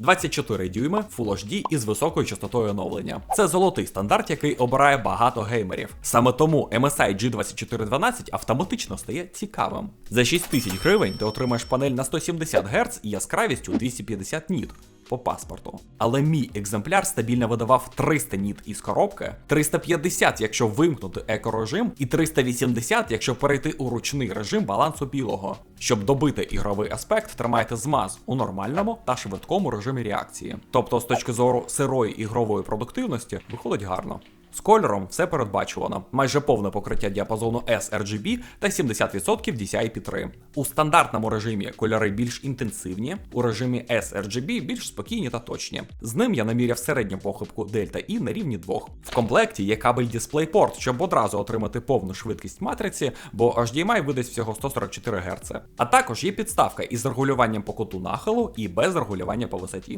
24 дюйми Full HD із високою частотою оновлення. Це золотий стандарт, який обирає багато геймерів. Саме тому MSI G2412 автоматично стає цікавим. За 6 тисяч гривень ти отримаєш панель на 170 Гц і яскравістю 250 ніт. По паспорту. Але мій екземпляр стабільно видавав 300 ніт із коробки, 350, якщо вимкнути екорежим, і 380, якщо перейти у ручний режим балансу білого. Щоб добити ігровий аспект, тримайте змаз у нормальному та швидкому режимі реакції. Тобто, з точки зору сирої ігрової продуктивності, виходить гарно. З кольором все передбачувано. Майже повне покриття діапазону sRGB та 70% DCI-P3. У стандартному режимі кольори більш інтенсивні, у режимі sRGB більш спокійні та точні. З ним я наміряв середню похибку Delta E на рівні 2. В комплекті є кабель DisplayPort, щоб одразу отримати повну швидкість матриці, бо HDMI видасть всього 144 Гц. А також є підставка із регулюванням по куту нахилу і без регулювання по висоті.